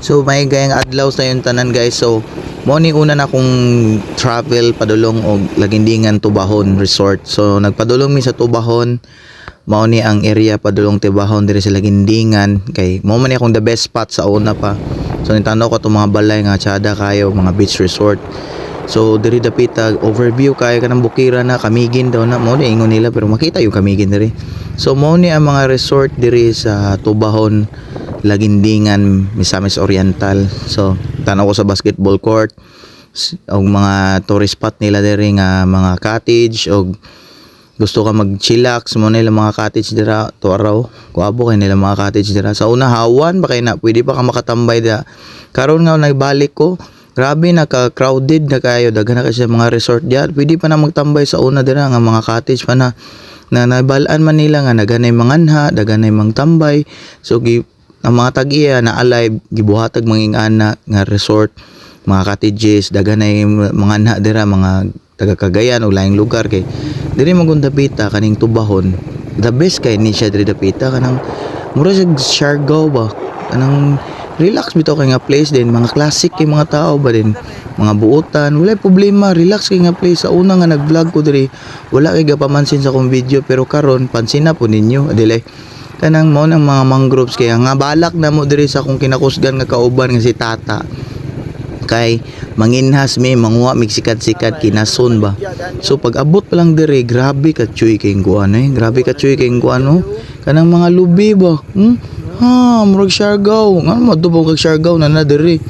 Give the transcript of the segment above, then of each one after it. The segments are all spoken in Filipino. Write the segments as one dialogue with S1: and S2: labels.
S1: So may gayang adlaw sa yung tanan guys. So mo ni una na akong travel padulong og Lagindingan Tubahon Resort. So nagpadulong mi sa Tubahon. Mao ni ang area padulong Tubahon diri sa Lagindingan kay mo man akong the best spot sa una pa. So nitanaw ko itong mga balay nga tsada kayo, mga beach resort. So diri dapita overview kay kanang bukira na kamigin daw na mo ni ingon nila pero makita yung kamigin diri. So mo ni ang mga resort diri sa Tubahon, Lagindingan, Misamis Oriental. So tanaw ko sa basketball court. Og mga tourist spot nila diri nga mga cottage og gusto ka mag-chillax mo nila mga cottage dira. To araw kuabo kay nila mga cottage dira. Sa una hawan ba kay na pwede pa ka makatambay da karon nga nagbalik ko grabe naka crowded na kayo. Daghan na kasi mga resort diyan pwede pa na magtambay sa una dira nga mga cottage pa na na nabalaan man nila nga naganay manganha daganay mangtambay. So gi ang mga tag-iya na alive gibuhatag manging ana nga resort mga cottages daganay mga anha dira mga taga Cagayan o laing lugar kay diri magunda pita kaning tubahon. The best kay ni siya diri dapita kanang mura siya Siargao ba? Kanang relax bitaw kay nga place din mga classic kay mga tao ba din? Mga buotan wala problema relax kay nga place. Sa una nga nag-vlog ko diri wala kay gapamansin sa kong video pero karon pansin na po ninyo. Adilay kanang mo ng mga mangroves. Kaya nga balak na mo diri sa akong kinakusgan nga kauban nga si tata. Kay manginhas may manguha mig sikat-sikat kinason ba? So pag abot pa lang dire grabe ka chuy kay kuan eh grabe ka chuy kay kuan no? Kanang mga lubi ba? Hmm? ha murag siargaw. Nga mo kag siargaw na na dire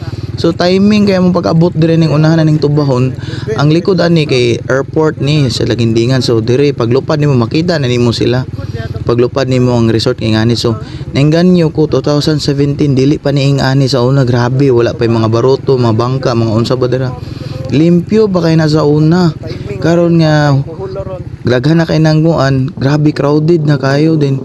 S1: So timing kaya mo pag abot dire ning unahan na ning tubahon. Ang likod ani kay airport ni sa Lagindingan. So dire paglupad nimo makita na nimo sila paglupad nimo ang resort kay ngani so naingganyo ko 2017 dili pa ni ani sa una. Grabe wala pa yung mga baroto mga bangka mga unsa ba dira. Limpyo pa kay na sa una? Karon nga daghan na kay nangguan grabe crowded na kayo din.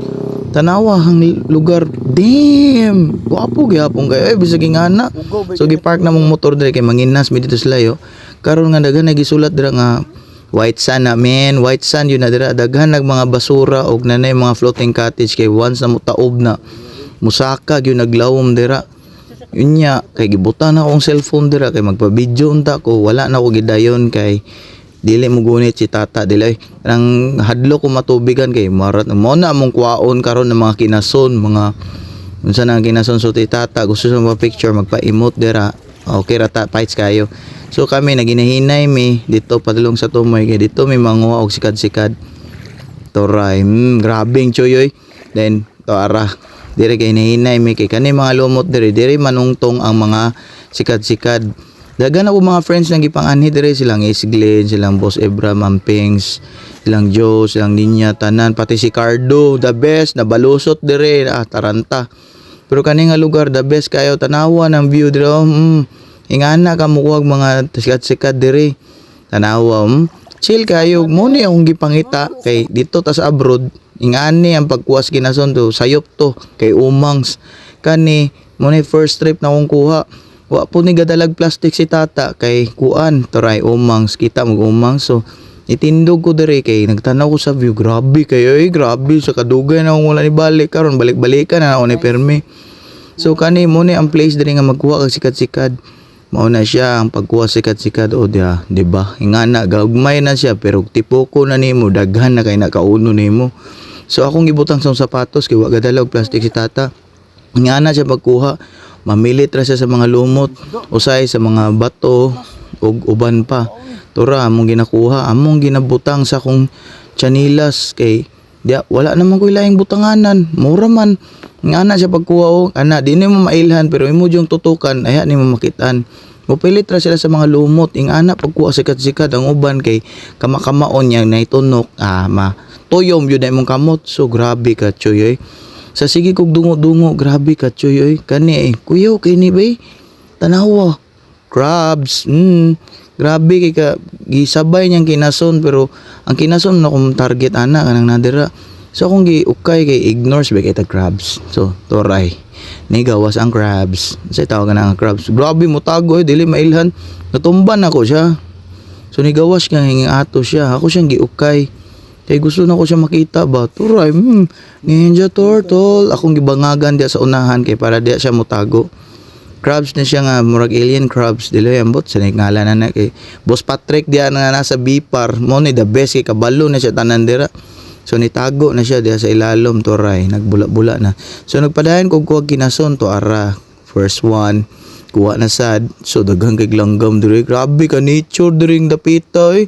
S1: Tanawa ang lugar. Damn! Guwapo gyapon kayo. Eh bisag nga na. So gipark na mong motor dire kay manginas mi dito sila yo. Karon nga daghan nagisulat dira nga white sand na men white sand yun na dira. Daghan nag mga basura og nanay mga floating cottage kay once na mo taob na. Musaka yun naglawom dira. Yun nya kay gibutan na akong cellphone dira kay magpa-video unta ko. Wala na ako gidayon kay dili mo gunit si tata dili. Nang hadlo ko matubigan kay marat mo na among kuwaon karon ng mga kinason mga unsa na kinason so ti tata gusto sa mga picture magpa-emote dira. Okay ra ta fights kayo so kami naginahinay mi. Dito padulong sa tumoy. Kay dito may manguha og sikad-sikad. Toray, mm, grabing choyoy. Then, to ara, dire kay nahinay mi. Kay kani mga lumot dire, dire manungtong ang mga sikat-sikat. Dagan ako mga friends nang gipanganhi dire. Silang Glenn, silang Boss Ebra Mampings, silang Joe, silang Ninya tanan, pati si Cardo, the best, nabalusot dire, ah, Taranta. Pero kani nga lugar the best. Kayo tanawa ng view dire. oh, Mm, ingana ka mo mga sikat-sikat dire. Tanawa, mm, chill kayo. Mo ni akong gipangita kay dito ta sa abroad ingani ang pagkuwas kinason to sayop to kay umangs. Kani mo first trip na akong kuha. Wa po ni gadalag plastic si tata kay kuan try umangs. Kita mag umangs so itindog ko diri kay nagtanaw ko sa view. Grabe kayo eh grabe. Sa kadugay na wala ni balik. Karon balik-balikan na ako ni permi. So kani mo ni ang place diri nga magkuha kag sikat-sikat. Mao na siya ang pagkuha sikat-sikat o dia, di ba? Ingana gagmay na siya pero tipoko na nimo daghan na kay nakauno nimo. So akong gibutang sa sapatos kay wa gadalaw plastic si tata. Ingana siya pagkuha. Mamilit ra siya sa mga lumot, usay sa mga bato ug uban pa. Tura among ginakuha, among ginabutang sa kong chanilas kay Diya, wala naman ko ilaing butanganan. Mura man. Nga na siya pagkuha o. Ana, di ni mo mailhan pero imo yung tutukan. Aya ni mo makitaan. Mupilit ra sila sa mga lumot. Ing ana pagkuha sikat-sikat ang uban kay kamakamaon niya na itunok. Ah, ma. Tuyom yun na imong kamot. So, grabe ka, choy. Sa sige kog dungo-dungo, grabe ka, choy. Kani eh. Kuyaw, kay ni bay. Tanawa. Crabs. Mm. Grabe kay ka gisabay niyang kinason pero ang kinason na kung target ana kanang nadira. So akong gi ukay kay ignores ba kay ta crabs. So toray. Nigawas ang crabs. Sa tawag na ang crabs. Grabe mo tago eh, dili mailhan. Natumban ako siya. So nigawas nga hinging ato siya. Ako siyang giukay. Kay gusto na ko siya makita ba. Turay, hmm, ninja turtle. Akong gibangagan diya sa unahan kay para diya siya mutago. crabs na siya nga murag alien crabs dili ambot sa ngala na na kay Boss Patrick diya nga nasa Bipar mo ni the best kay kabalo na siya tanan dira So nitago na siya diya sa ilalom to ray. Nagbula-bula na. So nagpadayon kog kuha kinason to ara. First one. Kuha na sad. So daghang kay langgam diri. Grabe ka nature diri dapita eh.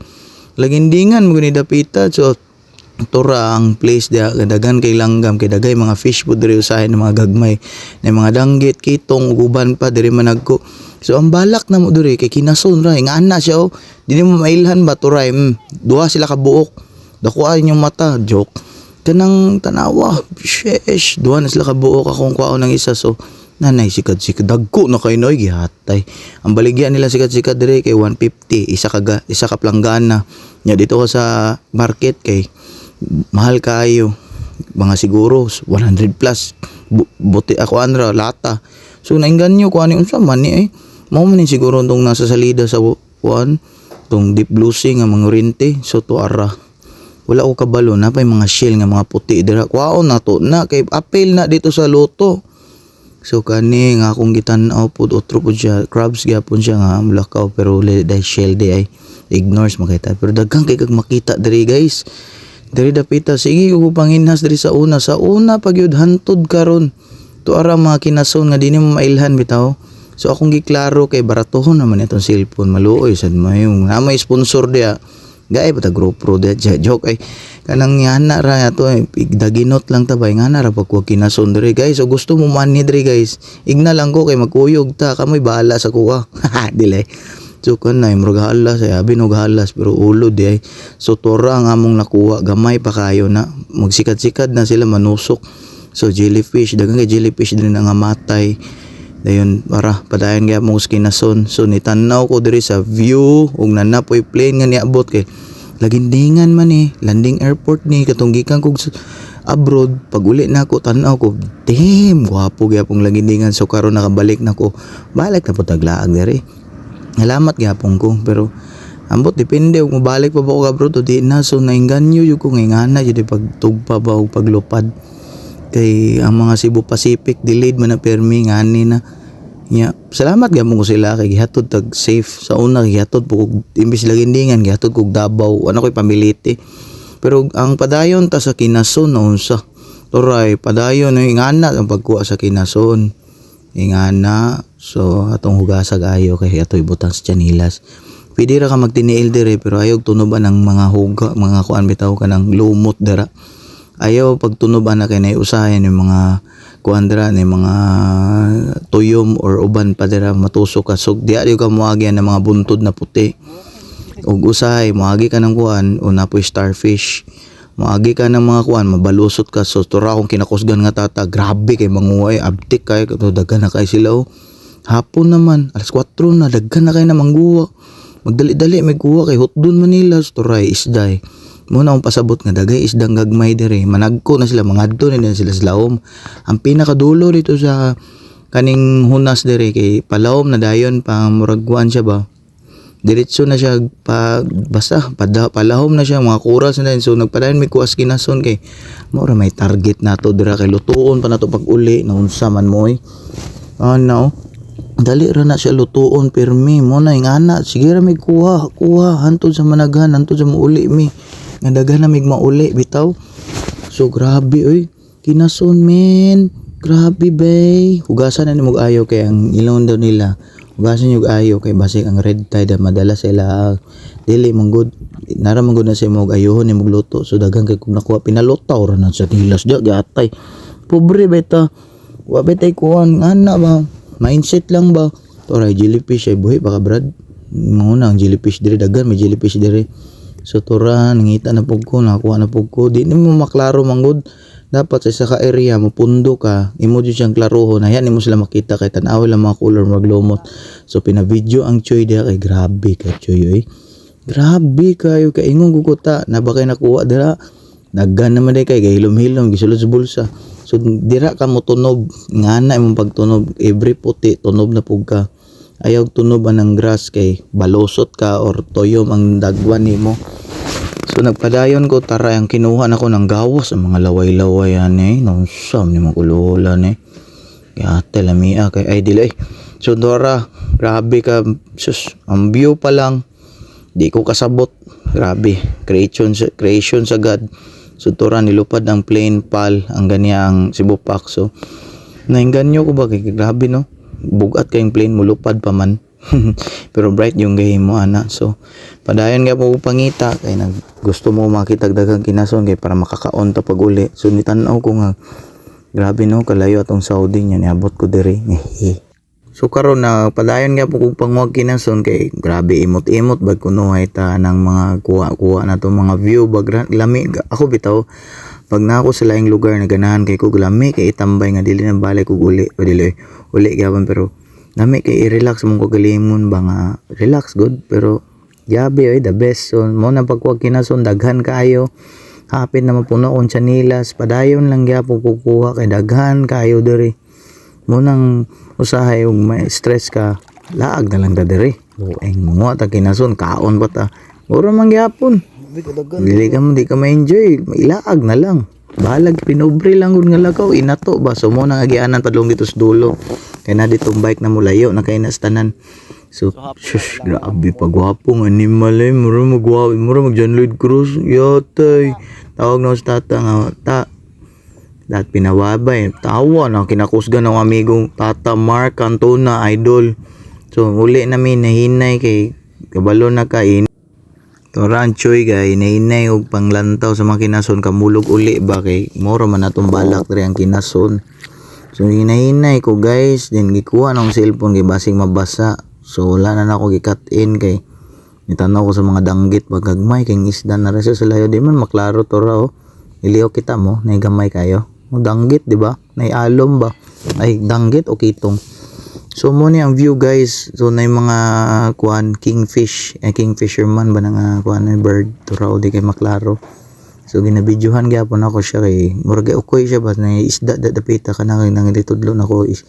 S1: Lagindingan mo ni dapita. So tura ang place dia dagan kay langgam. Kay dagay mga fish po diri usahay ng mga gagmay. Na mga danggit kitong uban pa diri managko. So ang balak na mo diri kay kinason ra nga ana siya oh. Dili mo mailhan ba turay mm, duha sila ka buok dako ay yung mata joke. Kanang tanawa. Sheesh. Duha na sila ka buok akong kuha ng isa so nanay sikad sikad dagko na kay noy gihatay. Ang baligya nila sikad sikad diri kay 150 isa ka isa ka planggana nya dito ka sa market kay mahal kayo. Mga siguro 100 plus. Bu- buti ako anra lata. So nainggan nyo kung ano yung unsa man ni eh. Mao man siguro tong nasa salida sa kuan tong deep blue nga mga rente. So to ara wala ko kabalo na pa mga shell nga mga puti dira. Kwaon na to na kay apel na dito sa loto So kani nga akong gitan-aw pud otro pud siya crabs gyapon siya nga mulakaw pero dai shell di ay ignores makita. Pero daghang kay kag makita diri guys. Diri dapita sige ko panginhas diri sa una. Sa una pag yun hantod karon. To ara mga kinason nga dinhi mo mailhan bitaw. So akong giklaro kay baratohon naman itong cellphone. Maluoy sad mayong na may sponsor dia Gaya pa ta GoPro de joke. Ay kanang yana ra ato ay daginot lang tabay nga na ra pag kinason diri. Guys so gusto mo man ni diri guys igna lang ko kay magkuyog ta kamoy bahala sa kuha. Dili. So kun na imrog halas ay abi nog halas pero ulo di ay. So tora nga among nakuha gamay pa kayo na. Magsikat-sikat na sila manusok. So jellyfish dagang jellyfish din nga matay dayon para padayon gyud mo kinason so nitanaw ko diri sa view ug nanapoy plane nga niabot kay lagindingan man eh landing airport ni katong gikan kog abroad. Pag uli na ako tanaw ko damn gwapo gyapong lagindingan. So karon nakabalik na ko. Balik na po taglaag diri. Salamat gyapon ko pero ambot depende ug mabalik pa ba ko abroad o di na. So nainganyo yung ko ngana jud pagtugpa ba o paglupad kay ang mga Cebu Pacific delayed man na permi ngani na. Nya salamat gyapon ko sila kay gihatod tag safe. Sa una gihatod po kog imbis lagindingan gihatod kog Davao ano koy pamiliti. Pero ang padayon ta sa kinason na unsa turay padayon no ingana ang pagkuha sa kinason. Ingana so atong hugasa gayo kay atoy butang sa chanilas. Pwede ra ka magtiniil dire pero ayog tunoban ng mga huga mga kuan bitaw ka ng lumot dira ayaw pagtunoban na kay usahay ng mga kuan dira ni mga tuyom or uban pa dira matusok ka. So di ka moagi ng mga buntod na puti. Ug usahay moagi ka ng kuan o napoy starfish. Moagi ka ng mga kuan mabalusot ka. So tura akong kinakusgan nga tata grabe kay manguway abtik kay kato daghan na kay sila hapon naman alas 4 na daghan na kay na mangguwa magdali-dali may kuha kay hotdon Manila. So turay isday muna akong pasabot nga dagay isdang gagmay dire managko na sila mangadto na sila sa laom. Ang pinakadulo dito sa kaning hunas dire kay palawom na dayon pang muragwan siya ba? Diretso na siya pa basta pada, palahom na siya mga kuras na din. So nagpadayon may kuwas kinason kay mura may target na to dira kay lutuon pa na to pag uli naunsa man mo eh. Ano dali ra na siya lutuon pirmi mo na yung ana sige ra may kuha kuha. Hantod sa managhan hantod sa mauli mi nga daghan na mig mauli bitaw. So grabe oy. Kinason men. Grabe bay hugasan na ni mog ayo kay ang ilong daw nila. Hugasan yung ayo kay basik ang red tide ang madala sila dili man good. Nara good na sa mog ayohon ni mog luto. So daghan kay kung nakuha pinalutaw ra na sa tilas di gatay pobre beta wa betay kuan ana ba? Mindset lang ba? Toray jellyfish ay buhi baka brad. Muna ang jellyfish dire daghan may jellyfish dire so tura nangita na pug ko nakuha na pug ko. Di na mo maklaro manggod dapat sa isa ka area mo pundo ka. Imo jud siyang klarohon ayan imo sila makita kay tan-aw lang mga color maglumot so pina-video ang choy diha kay grabe kay choy oy. Grabe kayo kay ingon guguta na ba kay nakuha dira daghan naman day kay gahilom-hilom gisulod sa bulsa. So dira ka mo tunob. Ngana imong pagtunob. Every puti tunob na pug ka ayaw tunob ang grass kay balosot ka or toyom ang dagwan nimo So nagpadayon ko tara ang kinuha nako ng gawas ang mga laway-laway yan eh. Nausam ni mga kululan eh. Yate lamia kay ay dili. So Dora, grabe ka. Sus, ang view pa lang. Di ko kasabot. Grabe. Creation sa creation sa God. So Dora nilupad ang plane pal ang ganyang Cebu Pac. So nainganyo ko ba kay grabe no. Bugat kayong plane mulupad pa man. Pero bright yung gahim mo ana. So padayon nga po pangita kay nag gusto mo makita daghang kinason kay para makakaon ta pag uli. So nitanaw ko nga Grabe no, kalayo atong Saudi niya niabot ko diri. so karon na padayon nga po kung pangwag kinason kay grabe imot-imot bag kuno ta ng mga kuha-kuha na to mga view bag lami ako bitaw pag na ako sa laing lugar na ganahan kay ko lami kay itambay nga dili na balay ko uli o dili uli gyapon pero lami kay i-relax mong ko galingon ba nga relax good pero Yabe ay the best. So mo na pagkuha kinason daghan kaayo. Hapit na mapuno on chanilas. Padayon lang gyapon kukuha kay daghan kaayo diri. Mo nang usahay ug may stress ka. Laag na lang ta diri. Bueng mo ta kinason kaon ba ta. Ora man gyapon. Dili ka mo di ka ma-enjoy. Ilaag na lang. Balag pinobre lang gud nga lakaw inato ba so mo nang agianan padlong dito sa dulo. Kay na ditong bike na mulayo na kay nas tanan. So, shush, grabe pagwapong animal eh. Mura magwapo, mura mag John Lloyd Cruz. Yatay. Tawag na sa tata nga, ta. Dahil pinawabay. Tawa na, kinakusgan ng amigong tata Mark Cantona, idol. So, uli namin nahinay kay kabalo na kain. Toran choy gay, nahinay og panglantaw sa mga kinason kamulog uli ba kay moro man atong balak diri ang kinason. So hinahinay ko guys, din gikuha ng cellphone kay basing mabasa. So wala na nako gikat in kay nitanaw ko sa mga danggit pagagmay kay isda na ra sa layo di man maklaro to ra oh. Iliw kita mo, nay gamay kayo. Mo danggit di ba? Nay alom ba? Ay danggit o kitong. So mo ni ang view guys. So na mga kuan kingfish, eh, kingfisherman ba nga kuan na bird. To raw di kay maklaro. So ginabidyohan gyapon ako siya kay murag ukoy siya ba? Na isda da dapita ka kay nang litudlo nako is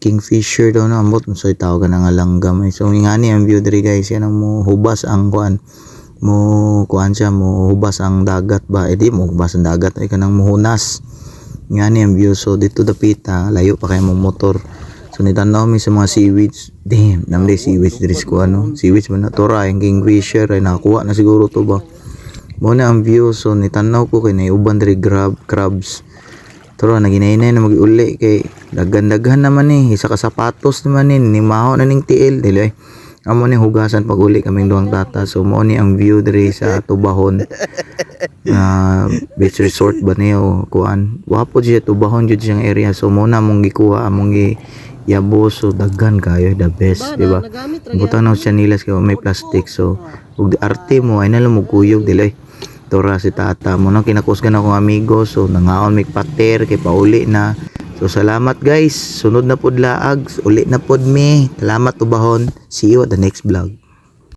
S1: kingfisher daw na amot so tawag ka na nga langgam eh. So ngani ang view diri guys. Yan ang mo hubas ang kuan mo kuan siya mo hubas ang dagat ba? Eh di mo hubas ang dagat. Ay kanang muhunas ngani ang view. So dito dapita layo pa kay mong motor so nitanaw mi sa mga seaweeds. Damn namday seaweeds diri sa kuan no seaweeds man na tora yung kingfisher ay nakakuha na siguro to ba? Mo na ang view so nitanaw ko kay naiuban diri grab crabs. Turo, naginainay na mag-uli kay daghan-daghan naman ni isa ka sapatos naman ni nimaho na ning tiil dili ay amo ni hugasan pag uli kaming duang tata so mo ni ang view diri sa Tubahon. Na beach resort ba niyo kuan? Wapo siya Tubahon jud siyang area. So mo na mong gikuha among gi yabo. So daghan kayo the best di ba butang na siya nilas kay may plastic. So ug di arte mo ay nalang mo kuyog dili ay Tora si tata mo nang kinakusgan akong amigo. So nangaon mig pater kay pauli na so salamat guys. Sunod na pod laag. Uli na pod mi salamat tubahon. See you at the next vlog